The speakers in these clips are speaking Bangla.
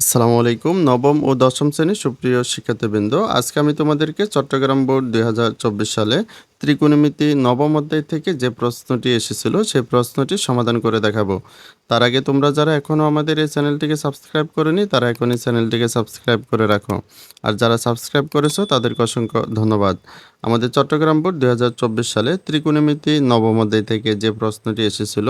আসসালামু আলাইকুম। নবম ও দশম শ্রেণির সুপ্রিয় শিক্ষার্থীবৃন্দ, আজকে আমি তোমাদেরকে চট্টগ্রাম বোর্ড দুই হাজার চব্বিশ সালে ত্রিকোণমিতি নবম অধ্যায় থেকে যে প্রশ্নটি এসেছিল সেই প্রশ্নটি সমাধান করে দেখাবো। তার আগে তোমরা যারা এখনও আমাদের এই চ্যানেলটিকে সাবস্ক্রাইব করেনি, তারা এখন এই চ্যানেলটিকে সাবস্ক্রাইব করে রাখো। আর যারা সাবস্ক্রাইব করেছ, তাদেরকে অসংখ্য ধন্যবাদ। আমাদের চট্টগ্রাম বোর্ড দু হাজার চব্বিশ সালে ত্রিকোণমিতি নবম অধ্যায় থেকে যে প্রশ্নটি এসেছিল,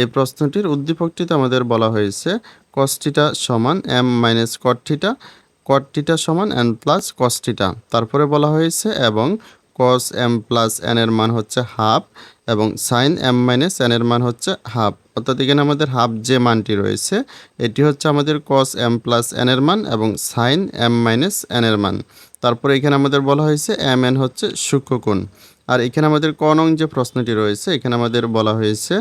এই প্রশ্নটির উদ্দীপকটিতে আমাদের বলা হয়েছে কষ্টিটা সমান এম মাইনাস কটথিটা কটথিটা সমান এন প্লাস কষ্টিটা তারপরে বলা হয়েছে, এবং কস এম প্লাস এন এর মান হচ্ছে হাফ এবং সাইন এম মাইনাস এন এর মান হচ্ছে হাফ অর্থাৎ এখানে আমাদের হাফ যে মানটি রয়েছে, এটি হচ্ছে আমাদের কস এম প্লাস এন এর মান এবং সাইন এম মাইনাস এন এর মান। তারপরে এখানে আমাদের বলা হয়েছে এম এন হচ্ছে সূক্ষ্মকোণ আর এখানে আমাদের ক নং যে প্রশ্নটি রয়েছে, এখানে আমাদের বলা হয়েছে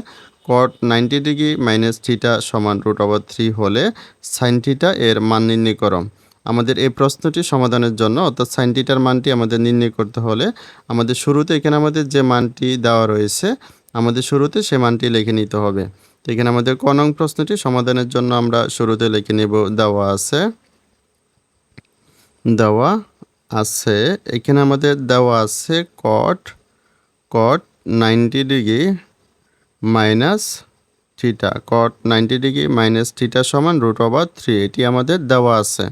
cot ninety degree minus theta সমান রুট ওভার থ্রি হলে সাইন থিটা এর মান নির্ণয় আমাদের এই প্রশ্নটি সমাধানের জন্য, অর্থাৎ সাইন থিটার মানটি আমাদের নির্ণয় করতে হলে আমাদের শুরুতে এখানে আমাদের যে মানটি দেওয়া রয়েছে, আমাদের শুরুতে সে মানটি লিখে নিতে হবে। তো এখানে আমাদের ক নং প্রশ্নটি সমাধানের জন্য আমরা শুরুতে লিখে নেব, দেওয়া আছে। দেওয়া আছে, এখানে আমাদের দেওয়া আছে cot cot ninety degree minus theta cot ninety degree minus theta সমান রুট ওভার থ্রি এটি আমাদের দেওয়া আছে।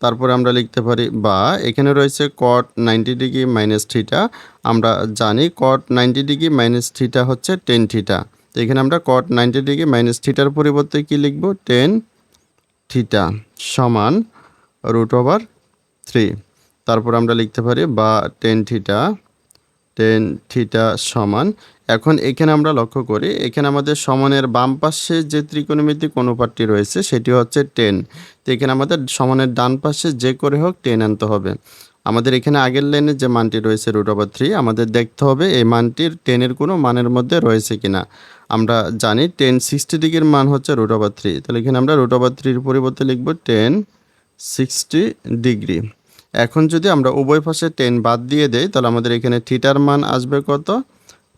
তারপরে আমরা লিখতে পারি বা এখানে রয়েছে cot ninety degree minus theta আমরা জানি cot ninety degree minus theta হচ্ছে টেন থিটা এখানে আমরা কট নাইনটি ডিগ্রি মাইনাস থিটার পরিবর্তে কি লিখব? টেন থিটা সমান রুট ওভার থ্রি তারপর আমরা লিখতে পারি বা টেন থিটা টেন থিটা সমান এখন এখানে আমরা লক্ষ্য করি, এখানে আমাদের সমানের বাম পাশে যে ত্রিকোণমিতিক অনুপাতটি রয়েছে সেটি হচ্ছে টেন তো এখানে আমাদের সমানের ডান পাশে যে করে হোক টেন আনতে হবে। আমাদের এখানে আগের লাইনে যে মানটি রয়েছে রুট ওভার থ্রি আমাদের দেখতে হবে এই মানটির টেনের কোনো মানের মধ্যে রয়েছে কিনা। আমরা জানি টেন সিক্সটি ডিগ্রির মান হচ্ছে রুট ওভার থ্রি তাহলে এখানে আমরা রুট ওভার থ্রির পরিবর্তে লিখব টেন সিক্সটি ডিগ্রি। এখন যদি আমরা উভয় পাশে টেন বাদ দিয়ে দেই, তাহলে আমাদের এখানে থিটার মান আসবে কত?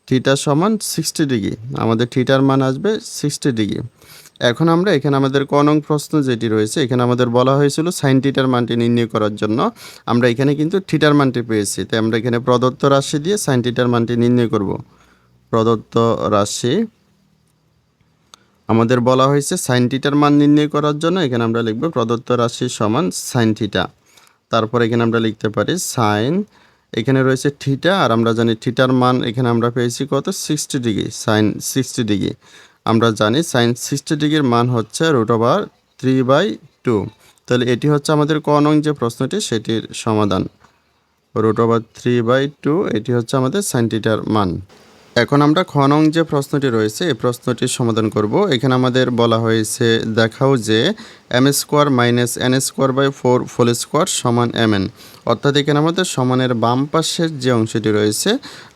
থিটা সমান সিক্সটি ডিগ্রি। আমাদের থিটার মান আসবে সিক্সটি ডিগ্রি। এখন আমরা এখানে আমাদের ক নং প্রশ্ন যেটি রয়েছে, এখানে আমাদের বলা হয়েছিল সাইন থিটার মানটি নির্ণয় করার জন্য। আমরা এখানে কিন্তু থিটার মানটি পেয়েছি, তাই আমরা এখানে প্রদত্ত রাশি দিয়ে সাইন থিটার মানটি নির্ণয় করব। প্রদত্ত রাশি, আমাদের বলা হয়েছে সাইন থিটার মান নির্ণয় করার জন্য, এখানে আমরা লিখব প্রদত্ত রাশি সমান সাইন থিটা। তারপর এখানে আমরা লিখতে পারি সাইন এখানে রয়েছে থিটা, আর আমরা জানি থিটার মান এখানে আমরা পেয়েছি কত? Sixty degree sine sixty degree আমরা জানি সাইন সিক্সটি ডিগ্রির মান হচ্ছে root over three by two তাহলে এটি হচ্ছে আমাদের ক নং যে প্রশ্নটি, সেটির সমাধান। Root over three by two এটি হচ্ছে আমাদের সাইন থিটার মান। এখন আমরা খ নং যে প্রশ্নটি রয়েছে, এই প্রশ্নটির সমাধান করব। এখানে আমাদের বলা হয়েছে, দেখাও যে M square minus N square by four full square সমান এম এন অর্থাৎ এখানে আমাদের সমানের বাম পাশের যে অংশটি রয়েছে,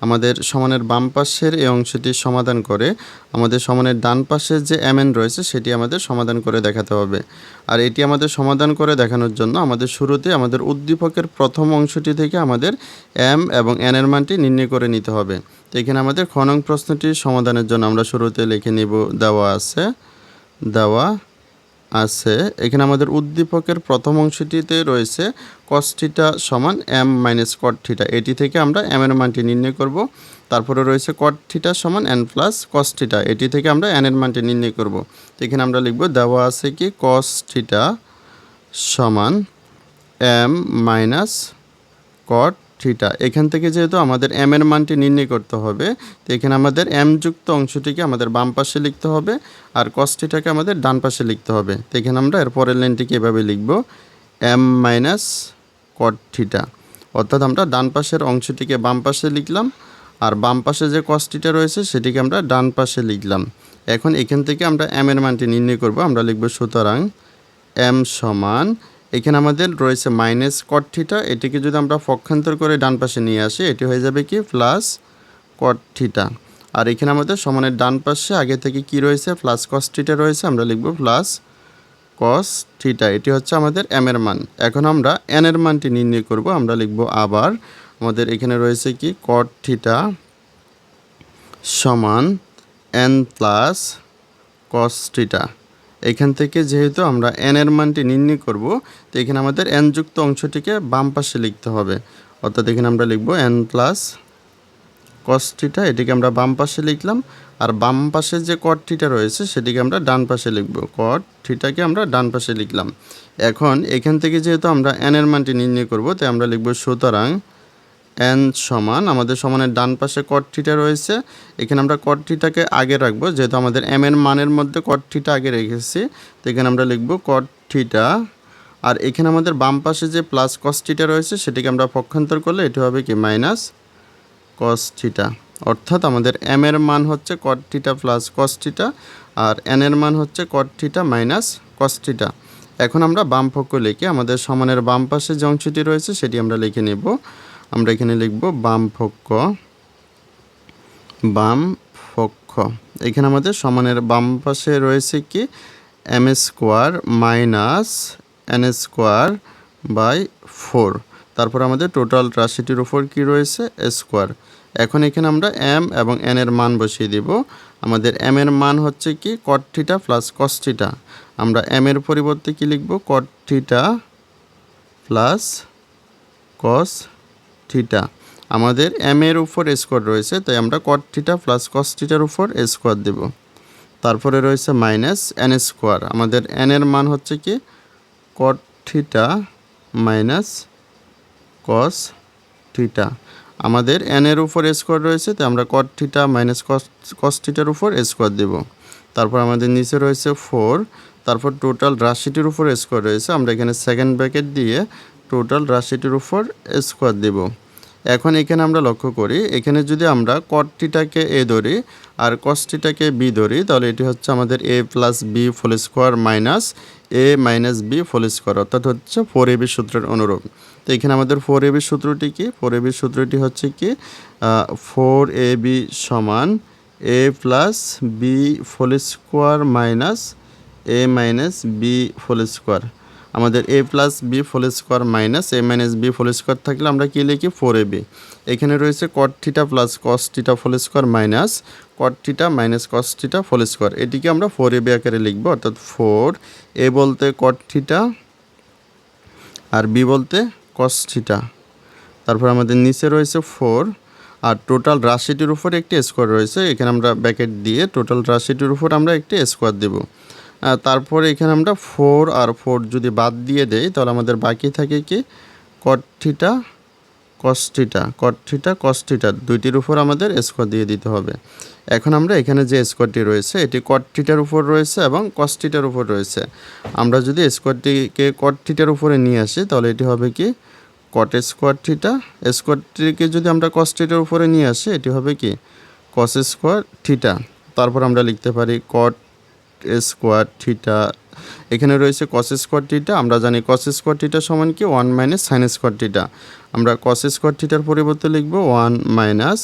আমাদের সমানের বাম পাশের এই অংশটি সমাধান করে আমাদের সমানের ডান পাশের যে এম এন রয়েছে, সেটি আমাদের সমাধান করে দেখাতে হবে। আর এটি আমাদের সমাধান করে দেখানোর জন্য আমাদের শুরুতে আমাদের উদ্দীপকের প্রথম অংশটি থেকে আমাদের এম এবং এন এর মানটি নির্ণয় করে নিতে হবে। তো এখানে আমাদের খ নং প্রশ্নটির সমাধানের জন্য আমরা শুরুতে লিখে নিব, দেওয়া আছে, দেওয়া আছে। এখানে আমাদের উদ্দীপকের প্রথম অংশটিতে রয়েছে কস্টিটা সমান এম মাইনাস কট থিটা এটি থেকে আমরা এম এর মানটি নির্ণয় করব। তারপরে রয়েছে কটথিটা সমান এন প্লাস কস থিটা এটি থেকে আমরা এন এর মানটি নির্ণয় করব। এখানে আমরা লিখব দেওয়া আছে কি কস থিটা সমান এম মাইনাস কট থিটা এখান থেকে যেহেতু আমাদের এম এর মানটি নির্ণয় করতে হবে, তো এখানে আমাদের এম যুক্ত অংশটিকে আমাদের বাম পাশে লিখতে হবে আর কস্টিটাকে আমাদের ডান পাশে লিখতে হবে। তো এখানে আমরা এর পরের লাইনটিকে এভাবে লিখব এম মাইনাস কট থিটা অর্থাৎ আমরা ডান পাশের অংশটিকে বাম পাশে লিখলাম আর বাম পাশে যে কস্টিটা রয়েছে সেটিকে আমরা ডান পাশে লিখলাম। এখন এখান থেকে আমরা এম এর মানটি নির্ণয় করব, আমরা লিখব সুতরাং এম সমান এখানে আমাদের রয়েছে মাইনাস কট থিটা এটিকে যদি আমরা পক্ষান্তর করে ডান পাশে নিয়ে আসি, এটি হয়ে যাবে কি? প্লাস কট থিটা আর এখানে আমাদের সমানের ডান পাশে আগে থেকে কি রয়েছে? প্লাস কস থিটা রয়েছে। আমরা লিখব প্লাস কস থিটা এটি হচ্ছে আমাদের এম এর মান। এখন আমরা এন এর মানটি নির্ণয় করব। আমরা লিখব আবার আমাদের এখানে রয়েছে কি? কট থিটা সমান এন প্লাস কস থিটা এখান থেকে যেহেতু আমরা এন এর মানটি নির্ণয় করব, তো এখানে আমাদের এন যুক্ত অংশটিকে বাম পাশে লিখতে হবে। অর্থাৎ এখানে আমরা লিখব এন প্লাস কস্টিটা এটিকে আমরা বাম পাশে লিখলাম, আর বাম পাশে যে কট থিটা রয়েছে, সেটিকে আমরা ডান পাশে লিখব। কট থিটাকে আমরা ডান পাশে লিখলাম। এখন এখান থেকে যেহেতু আমরা এন এর মানটি নির্ণয় করব, তাই আমরা লিখব সুতরাং এন সমান, আমাদের সমানের ডান পাশে কট রয়েছে। এখানে আমরা কট আগে রাখব, যেহেতু আমাদের এম এর মানের মধ্যে কট আগে রেখেছি, তো এখানে আমরা লিখব কট থিটা আর এখানে আমাদের বাম পাশে যে প্লাস কস রয়েছে, সেটিকে আমরা পক্ষান্তর করলে এটি হবে কি? মাইনাস কস থিটা অর্থাৎ আমাদের এম এর মান হচ্ছে কট থিটা প্লাস কস আর এন এর মান হচ্ছে কট থিটা মাইনাস কস এখন আমরা বাম পক্ষ লিখে আমাদের সমানের বাম পাশে যে অংশটি রয়েছে, সেটি আমরা লিখে নেব। আমরা এখানে লিখব বাম পক্ষ বাম পক্ষ এখানে আমাদের সমানের বাম পাশে রয়েছে কি? M square minus N square by four তারপর আমাদের টোটাল রাশিটির উপর কি রয়েছে? স্কোয়ার এখন এখানে আমরা এম এবং এন এর মান বসিয়ে দিব। আমাদের এম এর মান হচ্ছে কি? Cot theta plus cos theta আমরা এম এর পরিবর্তে কি লিখব? Cot theta plus cos theta আমাদের এম এর উপর স্কোয়ার রয়েছে, তাই আমরা কট থিটা প্লাস কস থিটার উপর স্কোয়ার দেব। তারপরে রয়েছে মাইনাস এন স্কোয়ার আমাদের এন এর মান হচ্ছে কি? Cot theta minus cos theta আমাদের এন এর উপর স্কোয়ার রয়েছে, তাই আমরা কট থিটা মাইনাস কস কস থিটার উপর স্কোয়ার দেব। তারপর আমাদের নিচে রয়েছে ফোর তারপর টোটাল রাশিটির উপর স্কোয়ার রয়েছে। আমরা এখানে সেকেন্ড ব্র্যাকেট দিয়ে টোটাল রাশিটির উপর স্কোয়ার দেব। এখন এখানে আমরা লক্ষ্য করি, এখানে যদি আমরা কটটিটাকে এ ধরি আর কস্টিটাকে বি ধরি, তাহলে এটি হচ্ছে আমাদের A plus B full square minus A minus B full square অর্থাৎ হচ্ছে ফোর এ বি সূত্রের অনুরূপ। তো এখানে আমাদের ফোর এ বি সূত্রটি কি? ফোর এ বি সূত্রটি হচ্ছে কি? ফোর এ বি সমান A plus B full square minus A minus B full square আমাদের A plus B full square minus A minus B full square থাকলে আমরা কী লিখি? ফোর এ বি এখানে রয়েছে cot theta plus cos theta full square minus cot theta minus cos theta full square এটিকে আমরা ফোর এ বি আকারে লিখব, অর্থাৎ ফোর এ বলতে কট থিটা আর বি বলতে কস থিটা তারপর আমাদের নিচে রয়েছে ফোর আর টোটাল রাশিটির উপর একটি স্কোয়ার রয়েছে। এখানে আমরা ব্যাকেট দিয়ে টোটাল রাশিটির উপর আমরা একটি স্কোয়ার দেবো। তারপরে এখানে আমরা ফোর আর ফোর যদি বাদ দিয়ে দেই, তাহলে আমাদের বাকি থাকে কি? কটথিটা কস্টিটা কটথিটা কস্টিটা দুইটির উপর আমাদের স্কোয়ার দিয়ে দিতে হবে। এখন আমরা এখানে যে স্কোয়ারটি রয়েছে, এটি কটথিটার উপর রয়েছে এবং কস্টিটার উপর রয়েছে। আমরা যদি স্কোয়ারটিকে কটথিটার উপরে নিয়ে আসি, তাহলে এটি হবে কি? কট স্কোয়ার থিটা স্কোয়ারটিকে যদি আমরা কস্টিটার উপরে নিয়ে আসি, এটি হবে কি? কস স্কোয়ার থিটা তারপর আমরা লিখতে পারি কট স্কোয়ার থিটা, এখানে রয়েছে কস স্কোয়ার থিটা, আমরা জানি কস স্কোয়ার থিটা সমান কি? One minus sine square theta. আমরা কস স্কোয়ার থিটার পরিবর্তে লিখব one minus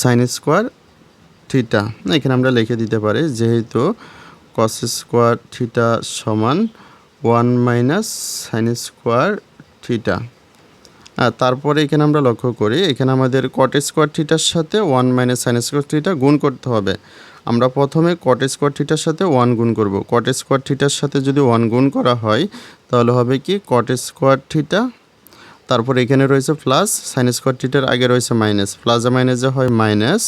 sine square theta. এখানে আমরা লিখে দিতে পারি, যেহেতু কস স্কোয়ার থিটা সমান one minus sine square theta. তারপরে এখানে আমরা লক্ষ্য করি, এখানে আমাদের কট স্কোয়ার থিটার সাথে one minus sine square theta গুণ করতে হবে। আমরা প্রথমে কট স্কোয়ার থিটার সাথে ওয়ান গুণ করব। কট স্কোয়ার থিটার সাথে যদি ওয়ান গুণ করা হয়, তাহলে হবে কি? কট স্কোয়ার থিটা তারপর এখানে রয়েছে প্লাস সাইন স্কোয়ার থিটার আগে রয়েছে মাইনাস প্লাসে মাইনাসে হয় মাইনাস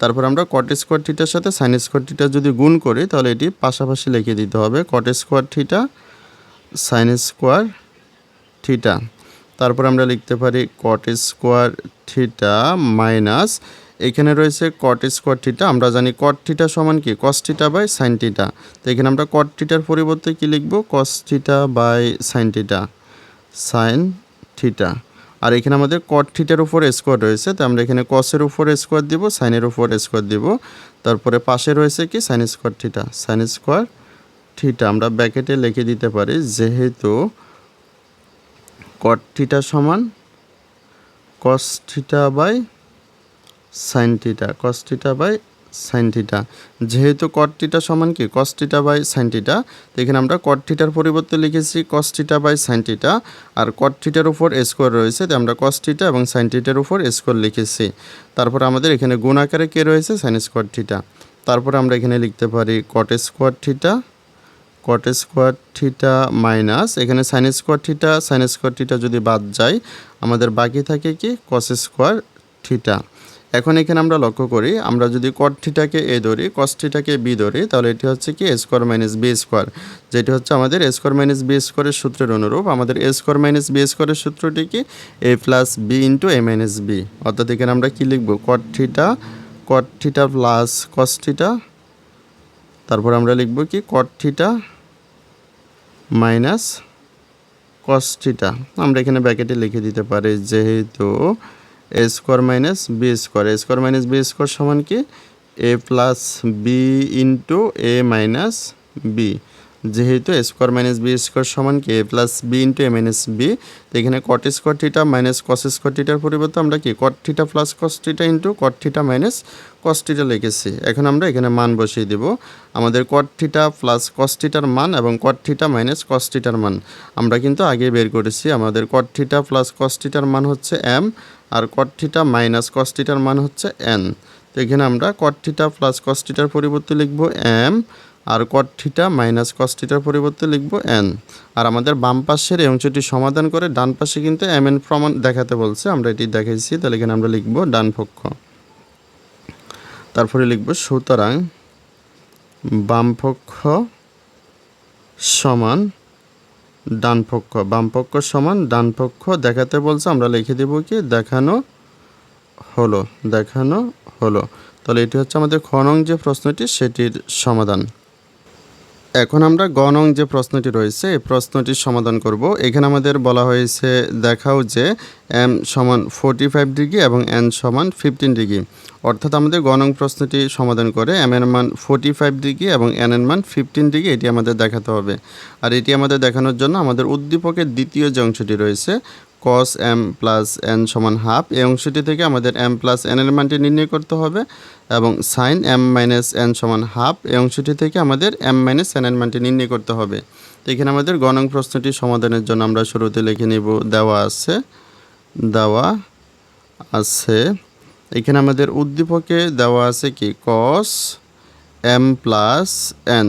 তারপর আমরা কট স্কোয়ার থিটার সাথে সাইন স্কোয়ার থিটা যদি গুণ করি, তাহলে এটি পাশাপাশি লিখে দিতে হবে। Cot square theta sine square theta তারপর আমরা লিখতে পারি কট স্কোয়ার থিটা মাইনাস এখানে রয়েছে কট স্কোয়ার থিটা আমরা জানি কট থিটা সমান কি? Cos theta by sine theta তো এখানে আমরা কট থিটার পরিবর্তে কি লিখব? Cos theta by sine theta sine theta আর এখানে আমাদের কট থিটার উপর স্কোয়ার রয়েছে, তো আমরা এখানে কসের উপর স্কোয়ার দিব সাইনের উপর স্কোয়ার দিব। তারপরে পাশে রয়েছে কি? Sine square theta sine square theta আমরা ব্যাকেটে লিখে দিতে পারি, যেহেতু কট থিটা সমান cos theta by sine theta cos by sine theta যেহেতু কট সমান কি? কস বাই সাইন থিটা তো এখানে আমরা কট পরিবর্তে লিখেছি কস বাই সাইন থিটা আর কট থিটার উপর স্কোয়ার রয়েছে, তাই আমরা কস এবং সাইন থিটার উপর স্কোয়ার লিখেছি। তারপর আমাদের এখানে গুণ আকারে কে রয়েছে? সাইন স্কোয়ার থিটা তারপরে আমরা এখানে লিখতে পারি cot square theta cot square theta minus এখানে sine square theta sine square theta যদি বাদ যায়, আমাদের বাকি থাকে কি? কস স্কোয়ার থিটা এখন এখানে আমরা লক্ষ্য করি, আমরা যদি কট থিটাকে এ ধরি কস থিটাকে বি ধরি, তাহলে এটি হচ্ছে কি A square minus B square যেটি হচ্ছে আমাদের এ স্কোয়ার মাইনাস বি স্কোয়ারের সূত্রের অনুরূপ, আমাদের এ স্কোয়ার মাইনাস বি স্কোয়ারের সূত্রটি কি A plus B into A minus B অর্থাৎ এখানে আমরা কি লিখব cot theta cot theta plus cos theta তারপর আমরা লিখব কি cot theta minus cos theta আমরা এখানে ব্যাকেটে লিখে দিতে পারি, যেহেতু A square minus B square A square minus B square সমান কি? A plus B into A minus B যেহেতু A square minus B square সমান কি? A plus B into A minus B তো এখানে cot square theta minus cos square থিটার পরিবর্তে আমরা কি? Cot theta plus cos theta into cot theta minus cos theta লিখেছি। এখন আমরা এখানে মান বসিয়ে দেব। আমাদের কট থিটা প্লাস কস থিটার মান এবং কট থিটা মাইনাস কস থিটার মান। আমরা কিন্তু আগে বের করেছি। আমাদের কট থিটা প্লাস কস থিটার মান হচ্ছে এম আর কট থিটা মাইনাস কস থিটার মান হচ্ছে এন তো এখানে আমরা কট থিটা প্লাস কস থিটার পরিবর্তে লিখব এম আর কট থিটা মাইনাস কস থিটার পরিবর্তে লিখব এন আর আমাদের বাম পাশের এই অংশটি সমাধান করে ডান পাশে কিন্তু এম এন প্রমাণ দেখাতে বলছে, আমরা এটি দেখাইছি, তাহলে এখানে আমরা লিখব ডান পক্ষ। তারপরে লিখব সুতরাং বাম পক্ষ সমান ডান পক্ষ বাম পক্ষ সমান ডান পক্ষ দেখাতে বলছে, আমরা লিখে দেব কি? দেখানো হলো দেখানো হলো। তাহলে এটি হচ্ছে আমাদের খনং যে প্রশ্নটি, সেটির সমাধান। এখন আমরা গ নং যে প্রশ্নটি রয়েছে, এই প্রশ্নটির সমাধান করব। এখানে আমাদের বলা হয়েছে, দেখাও যে এম সমান ফোর্টি ফাইভ ডিগ্রি এবং এন সমান ফিফটিন ডিগ্রি। অর্থাৎ আমাদের গ নং প্রশ্নটি সমাধান করে এম এর মান ফোর্টি ফাইভ ডিগ্রি এবং এন এর মান ফিফটিন ডিগ্রি, এটি আমাদের দেখাতে হবে। আর এটি আমাদের দেখানোর জন্য আমাদের উদ্দীপকের দ্বিতীয় যে অংশটি রয়েছে কস এম প্লাস এন সমান হাফ এই অংশটি থেকে আমাদের এম প্লাস এন এর মানটি নির্ণয় করতে হবে এবং সাইন এম মাইনাস এন সমান হাফ এই অংশটি থেকে আমাদের এম মাইনাস এন এর মানটি নির্ণয় করতে হবে। তো এখানে আমাদের গণং প্রশ্নটি সমাধানের জন্য আমরা শুরুতে লিখে নিব, দেওয়া আছে দেওয়া আছে। এখানে আমাদের উদ্দীপকে দেওয়া আছে কি? Cos M plus N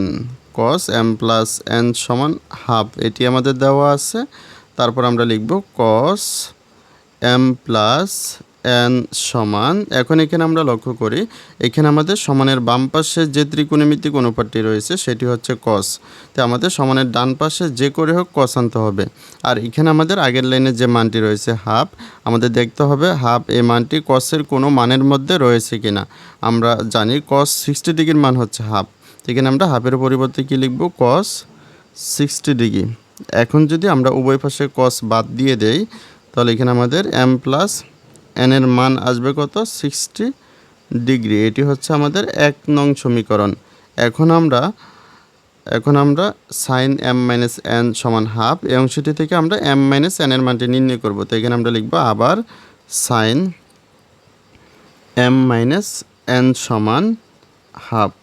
cos M plus N সমান হাফ এটি আমাদের দেওয়া আছে। তারপর আমরা লিখব কস এম প্লাস এন সমান। এখন এখানে আমরা লক্ষ্য করি, এখানে আমাদের সমানের বাম পাশে যে ত্রিকোণমিতিক অনুপাতটি রয়েছে সেটি হচ্ছে কস তো আমাদের সমানের ডান পাশে যে করে হোক কস আনতে হবে। আর এখানে আমাদের আগের লাইনে যে মানটি রয়েছে হাফ আমাদের দেখতে হবে হাফ এই মানটি কসের কোনো মানের মধ্যে রয়েছে কিনা। আমরা জানি কস সিক্সটি ডিগ্রির মান হচ্ছে হাফ এখানে আমরা হাফের পরিবর্তে কী লিখব? Cos sixty degree. এখন যদি আমরা উভয় পাশে কস বাদ দিয়ে দেই, তাহলে এখানে আমাদের এম প্লাস এন এর মান আসবে কত? সিক্সটি ডিগ্রি এটি হচ্ছে আমাদের এক নং সমীকরণ। এখন আমরা এখন আমরা সাইন এম মাইনাস এন সমান হাফ এই অংশটি থেকে আমরা এম মাইনাস এন এর মানটি নির্ণয় করব। তো এখানে আমরা লিখব আবার সাইন এম মাইনাস এন সমান হাফ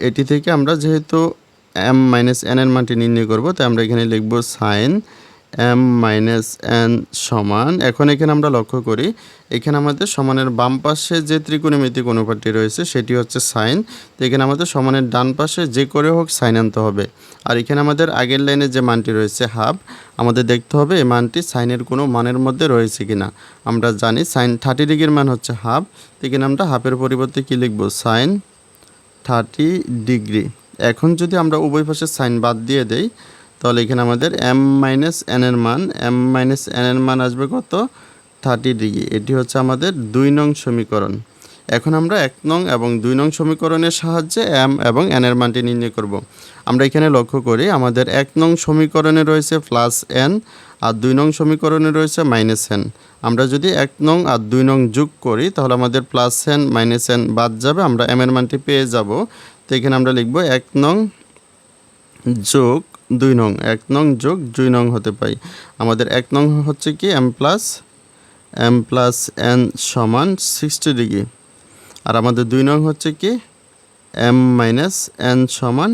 এটি থেকে আমরা যেহেতু এম মাইনাস এন এর মানটি নির্ণয় করব, তাই আমরা এখানে লিখব সাইন এম মাইনাস এন সমান। এখন এখানে আমরা লক্ষ্য করি, এখানে আমাদের সমানের বাম পাশে যে ত্রিকোণমিতিক অনুপাতটি রয়েছে, সেটি হচ্ছে সাইন তো এখানে আমাদের সমানের ডান পাশে যে করে হোক সাইন আনতে হবে। আর এখানে আমাদের আগের লাইনে যে মানটি রয়েছে হাফ আমাদের দেখতে হবে এই মানটি সাইনের কোনো মানের মধ্যে রয়েছে কিনা। আমরা জানি সাইন থার্টি ডিগ্রির মান হচ্ছে হাফ তো এখানে আমরা হাফের পরিবর্তে কী লিখব? সাইন থার্টি ডিগ্রি এখন যদি আমরা উভয় পাশে সাইন বাদ দিয়ে দেই, তাহলে এখানে আমাদের এম মাইনাস এন এর মান এম মাইনাস এন এর মান আসবে কত? থার্টি ডিগ্রি এটি হচ্ছে আমাদের দুই নং সমীকরণ। এখন আমরা এক নং এবং দুই নং সমীকরণের সাহায্যে এম এবং এন এর মানটি নির্ণয় করব। আমরা এখানে লক্ষ্য করি আমাদের এক নং সমীকরণে রয়েছে প্লাস এন আর দুই নং সমীকরণে রয়েছে মাইনাস এন আমরা যদি এক নং আর দুই নং যোগ করি, তাহলে আমাদের প্লাস এন মাইনাস এন বাদ যাবে, আমরা এম এর মানটি পেয়ে যাব। তো এখানে আমরা লিখব এক নং যোগ দুই নং, এক নং যোগ দুই নং হতে পাই আমাদের এক নং হচ্ছে কি? M plus M plus N সমান সিক্সটি ডিগ্রি আর আমাদের দুই নং হচ্ছে কি? এম মাইনাস এন সমান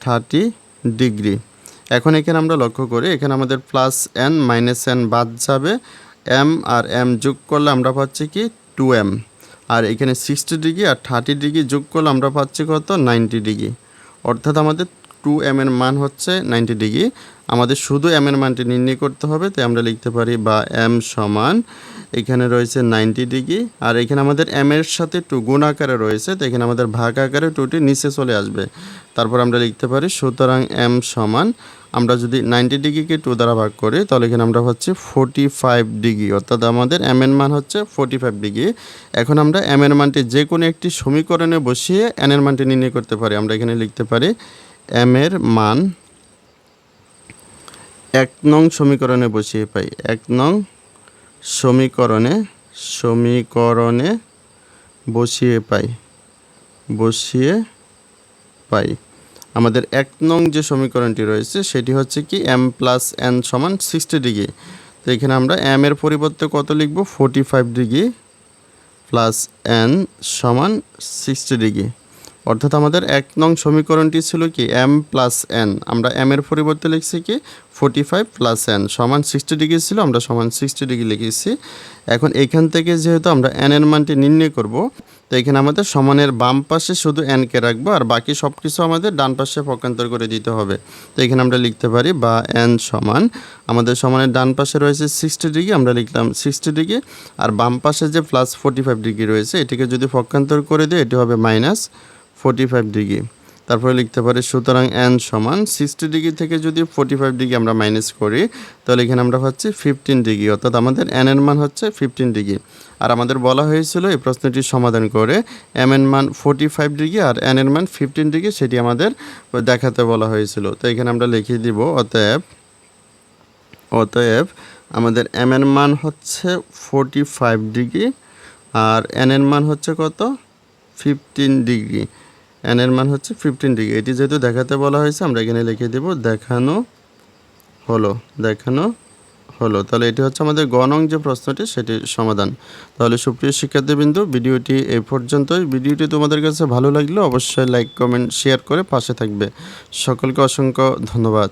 থার্টি ডিগ্রি এখন এখানে আমরা লক্ষ্য করি, এখানে আমাদের প্লাস এন মাইনাস এন বাদ যাবে। এম আর এম যোগ করলে আমরা পাচ্ছি কি? টু এম আর এখানে সিক্সটি ডিগ্রি আর থার্টি ডিগ্রি যোগ করলে আমরা পাচ্ছি কত? নাইনটি ডিগ্রি অর্থাৎ আমাদের টু এম এর মান হচ্ছে নাইনটি ডিগ্রি আমাদের শুধু এম এর মানটি নির্ণয় করতে হবে, তাই আমরা লিখতে পারি বা এম সমান, এখানে রয়েছে নাইনটি ডিগ্রি, আর এখানে আমাদের এম এর সাথে টু গুণ আকারে রয়েছে তো এখানে আমাদের ভাগ আকারে টুটি নিচে চলে আসবে। তারপর আমরা লিখতে পারি, সুতরাং এম সমান, আমরা যদি নাইনটি ডিগ্রিকে টু দ্বারা ভাগ করি, তাহলে এখানে আমরা হচ্ছে ফোর্টি ফাইভ ডিগ্রি, অর্থাৎ আমাদের এম এর মান হচ্ছে ফোর্টি ফাইভ ডিগ্রি। এখন আমরা এম এর মানটি যে কোনো একটি সমীকরণে বসিয়ে এন এর মানটি নির্ণয় করতে পারি। আমরা এখানে লিখতে পারি এম এর মান এক নং সমীকরণে বসিয়ে পাই। এক নং সমীকরণে সমীকরণে বসিয়ে পাই। বসিয়ে পাই। আমাদের এক নং যে সমীকরণটি রয়েছে, সেটি হচ্ছে কি এম প্লাস এন সমান সিক্সটি ডিগ্রি তো এখানে আমরা এম এর পরিবর্তে কত লিখব? Forty five degree plus N সমান সিক্সটি ডিগ্রি অর্থাৎ আমাদের এক নং সমীকরণটি ছিল কি? এম প্লাস এন আমরা এম এর পরিবর্তে লিখছি কি? ফোর্টি ফাইভ প্লাস এন সমান সিক্সটি ডিগ্রি ছিল, আমরা সমান সিক্সটি ডিগ্রি লিখেছি। এখন এখান থেকে যেহেতু আমরা এন এর মানটি নির্ণয় করব, তো এখানে আমাদের সমানের বাম পাশে শুধু এনকে রাখব, আর বাকি সব কিছু আমাদের ডান পাশে পক্ষান্তর করে দিতে হবে। তো এখানে আমরা লিখতে পারি বা এন সমান, আমাদের সমানের ডান পাশে রয়েছে সিক্সটি ডিগ্রি আমরা লিখলাম সিক্সটি ডিগ্রি আর বাম পাশে যে প্লাস ফোর্টি ফাইভ ডিগ্রি রয়েছে, এটিকে যদি পক্ষান্তর করে দিই, এটি হবে মাইনাস ফোর্টি ফাইভ ডিগ্রি তারপরে লিখতে পারি, সুতরাং এন সমান সিক্সটি ডিগ্রি থেকে যদি ফোর্টি ফাইভ ডিগ্রি আমরা মাইনাস করি, তাহলে এখানে আমরা হচ্ছে ফিফটিন ডিগ্রি অর্থাৎ আমাদের এন এর মান হচ্ছে ফিফটিন ডিগ্রি আর আমাদের বলা হয়েছিল এই প্রশ্নটি সমাধান করে এম এর মান ফোর্টি ফাইভ ডিগ্রি আর এন এর মান ফিফটিন ডিগ্রি সেটি আমাদের দেখাতে বলা হয়েছিল। তো এখানে আমরা লিখিয়ে দিব, অতএব অতএব আমাদের এম এর মান হচ্ছে ফোর্টি ফাইভ ডিগ্রি আর এন এর মান হচ্ছে কত? ফিফটিন ডিগ্রি এন মান হচ্ছে ফিফটিন ডিগ্রি এটি যেহেতু দেখাতে বলা হয়েছে, আমরা এখানে লিখে দেব দেখানো হলো দেখানো হলো। তাহলে এটি হচ্ছে আমাদের গণং যে প্রশ্নটি, সেটির সমাধান। তাহলে সুপ্রিয় শিক্ষার্থীবৃন্দ, ভিডিওটি এই পর্যন্তই। ভিডিওটি তোমাদের কাছে ভালো লাগলে অবশ্যই লাইক কমেন্ট শেয়ার করে পাশে থাকবে। সকলকে অসংখ্য ধন্যবাদ।